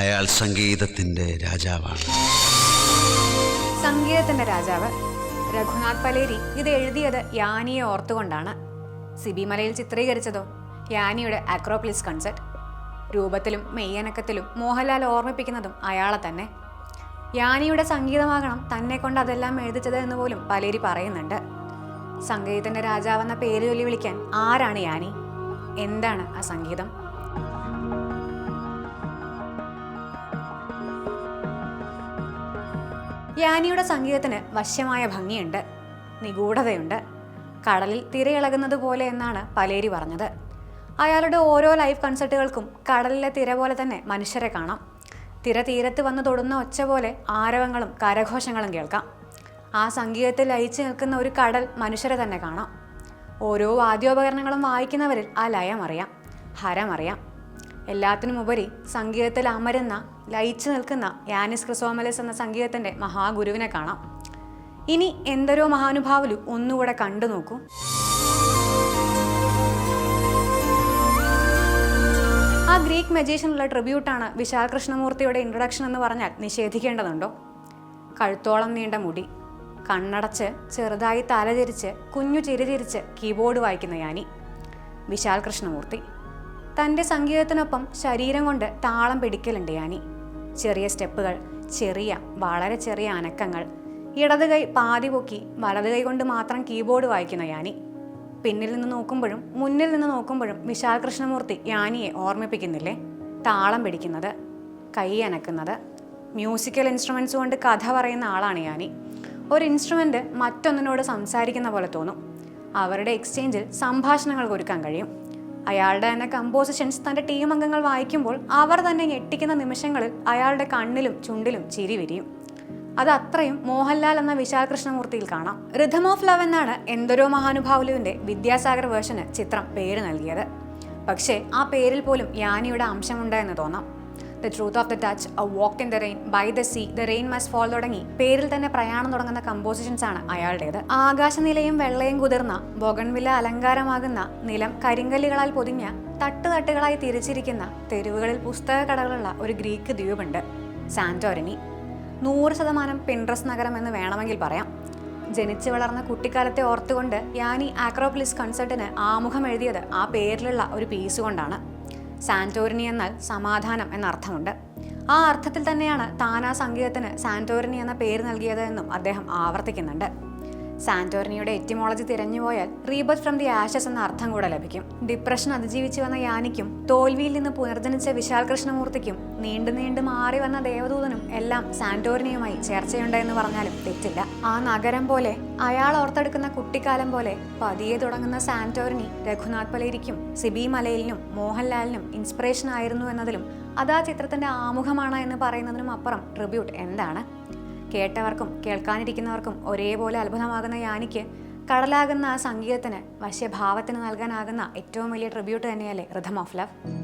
അയാൾ സംഗീതത്തിന്റെ രാജാവാണ്. സംഗീതത്തിന്റെ രാജാവ് രഘുനാഥ് പലേരി. ഇത് എഴുതിയത് യാനിയെ ഓർത്തുകൊണ്ടാണ്. സിബിമലയിൽ ചിത്രീകരിച്ചതോ? യാനിയുടെ അക്രോപ്ലിസ് കൺസെർട്ട്. രൂപത്തിലും മെയ്യനക്കത്തിലും മോഹൻലാൽ ഓർമ്മിപ്പിക്കുന്നതും അയാളെ തന്നെ. യാനിയുടെ സംഗീതമാകണം തന്നെ കൊണ്ട് അതെല്ലാം എഴുതിച്ചത് എന്ന് പോലും പലേരി പറയുന്നുണ്ട്. സംഗീതത്തിന്റെ രാജാവെന്ന പേര് ചൊല്ലി വിളിക്കാൻ ആരാണ് യാനി? എന്താണ് ആ സംഗീതം? യാനിയുടെ സംഗീതത്തിന് വശ്യമായ ഭംഗിയുണ്ട് നിഗൂഢതയുണ്ട്. കടലിൽ തിരയിളകുന്നത് പോലെ എന്നാണ് പലേരി പറഞ്ഞത്. അയാളുടെ ഓരോ ലൈവ് കൺസേർട്ടുകൾക്കും കടലിലെ തിര പോലെ തന്നെ മനുഷ്യരെ കാണാം. തിര തീരത്ത് വന്ന് തൊടുന്ന ഒച്ച പോലെ ആരവങ്ങളും കരഘോഷങ്ങളും കേൾക്കാം. ആ സംഗീതത്തിൽ ലയിച്ചു നിൽക്കുന്ന ഒരു കടൽ മനുഷ്യരെ തന്നെ കാണാം. ഓരോ വാദ്യോപകരണങ്ങളും വായിക്കുന്നവരിൽ ആ ലയം അറിയാം ഹരമറിയാം എല്ലാത്തിനും ഉപരി സംഗീതത്തിൽ അമരുന്ന ലയിച്ചു നിൽക്കുന്ന യാനിസ് ക്രിസോമലസ് എന്ന സംഗീതത്തിന്റെ മഹാഗുരുവിനെ കാണാം. ഇനി എന്തൊരു മഹാനുഭാവലു ഒന്നുകൂടെ കണ്ടു നോക്കൂ. ആ ഗ്രീക്ക് മജീഷ്യനുള്ള ട്രിബ്യൂട്ടാണ് വിശാൽ കൃഷ്ണമൂർത്തിയുടെ ഇൻട്രൊഡക്ഷൻ എന്ന് പറഞ്ഞാൽ നിഷേധിക്കേണ്ടതുണ്ടോ? കഴുത്തോളം നീണ്ട മുടി കണ്ണടച്ച് ചെറുതായി തലചരിച്ച് കുഞ്ഞു ചിരിചിരിച്ച് കീബോർഡ് വായിക്കുന്ന യാനി വിശാൽ കൃഷ്ണമൂർത്തി തന്റെ സംഗീതത്തിനൊപ്പം ശരീരം കൊണ്ട് താളം പിടിക്കലുണ്ട് യാനി. ചെറിയ സ്റ്റെപ്പുകൾ ചെറിയ വളരെ ചെറിയ അനക്കങ്ങൾ ഇടത് കൈ പാതി പൊക്കി വലത് കൈ കൊണ്ട് മാത്രം കീബോർഡ് വായിക്കുന്ന യാനി. പിന്നിൽ നിന്ന് നോക്കുമ്പോഴും മുന്നിൽ നിന്ന് നോക്കുമ്പോഴും വിശാൽ കൃഷ്ണമൂർത്തി യാനിയെ ഓർമ്മിപ്പിക്കുന്നില്ലേ? താളം പിടിക്കുന്നത് കൈ അനക്കുന്നത് മ്യൂസിക്കൽ ഇൻസ്ട്രുമെൻസ് കൊണ്ട് കഥ പറയുന്ന ആളാണ് യാനി. ഒരു ഇൻസ്ട്രുമെന്റ് മറ്റൊന്നിനോട് സംസാരിക്കുന്ന പോലെ തോന്നും. അവരുടെ എക്സ്ചേഞ്ചിൽ സംഭാഷണങ്ങൾ ഒരുക്കാൻ കഴിയും. അയാളുടെ തന്നെ കമ്പോസിഷൻസ് തന്റെ ടീം അംഗങ്ങൾ വായിക്കുമ്പോൾ അവർ തന്നെ ഞെട്ടിക്കുന്ന നിമിഷങ്ങളിൽ അയാളുടെ കണ്ണിലും ചുണ്ടിലും ചിരി വിരിയും. അത് അത്രയും മോഹൻലാൽ എന്ന വിശാൽ കൃഷ്ണമൂർത്തിയിൽ കാണാം. റിഥം ഓഫ് ലവ് എന്നാണ് എന്തൊരോ മഹാനുഭാവലുവിന്റെ വിദ്യാസാഗർ വേർഷന് ചിത്രം പേര് നൽകിയത്. പക്ഷേ ആ പേരിൽ പോലും യാനിയുടെ അംശമുണ്ടായെന്ന് തോന്നാം. The truth of the touch a walk in the rain by the sea the rain must fall തുടങ്ങി. പേരിൽ തന്നെ പ്രയാണം തുടങ്ങുന്ന കമ്പോസിഷൻസ് ആണ് അയാളുടേത്. ആകാശനിലയും വെള്ളയും കുതിർന്ന ബൊഗൺവില അലങ്കാരമാകുന്ന നിലം കരിങ്കല്ലുകളാൽ പൊതിഞ്ഞ തട്ടുതട്ടുകളായി തിരിച്ചിരിക്കുന്ന തെരുവുകളിൽ പുസ്തക കടകളുള്ള ഒരു ഗ്രീക്ക് ദ്വീപുണ്ട്. സാന്റോറിനി നൂറ് ശതമാനം പിൻട്രസ് നഗരം എന്ന് വേണമെങ്കിൽ പറയാം. ജനിച്ചു വളർന്ന കുട്ടിക്കാലത്തെ ഓർത്തുകൊണ്ട് യാനി ആക്രോപ്ലിസ് കൺസേർട്ടിന് ആമുഖം എഴുതിയത് ആ പേരിലുള്ള ഒരു പീസ് കൊണ്ടാണ്. സാന്റോറിനി എന്നാൽ സമാധാനം എന്നർത്ഥമുണ്ട്. ആ അർത്ഥത്തിൽ തന്നെയാണ് താനാ സംഗീതത്തിന് സാന്റോറിനി എന്ന പേര് നൽകിയത് എന്നും അദ്ദേഹം ആവർത്തിക്കുന്നുണ്ട്. സാന്റോറിനിയുടെ എറ്റിമോളജി തിരഞ്ഞുപോയാൽ റീബത്ത് ഫ്രം ദി ആഷസ് എന്ന അർത്ഥം കൂടെ ലഭിക്കും. ഡിപ്രഷൻ അതിജീവിച്ചു വന്ന യാനിക്കും തോൽവിയിൽ നിന്ന് പുനർജനിച്ച വിശാൽ കൃഷ്ണമൂർത്തിക്കും നീണ്ടു നീണ്ടു മാറി വന്ന ദേവദൂതനും എല്ലാം സാന്റോറിനിയുമായി ചേർച്ചയുണ്ടെന്ന് പറഞ്ഞാലും തെറ്റില്ല. ആ നഗരം പോലെ അയാൾ ഓർത്തെടുക്കുന്ന കുട്ടിക്കാലം പോലെ പതിയെ തുടങ്ങുന്ന സാന്റോറിനി രഘുനാഥ് പലേരിക്കും സിബി മലയിലിനും മോഹൻലാലിനും ഇൻസ്പിറേഷൻ ആയിരുന്നു എന്നതിലും അത് ചിത്രത്തിന്റെ ആമുഖമാണ് എന്ന് പറയുന്നതിനും അപ്പുറം ട്രിബ്യൂട്ട് എന്താണ്? കേട്ടവർക്കും കേൾക്കാനിരിക്കുന്നവർക്കും ഒരേപോലെ അത്ഭുതമാകുന്ന യാനിക്ക് കടലാകുന്ന ആ സംഗീതത്തിന് വശ്യഭാവത്തിന് നൽകാനാകുന്ന ഏറ്റവും വലിയ ട്രിബ്യൂട്ട് തന്നെയല്ലേ റിഥം ഓഫ് ലവ്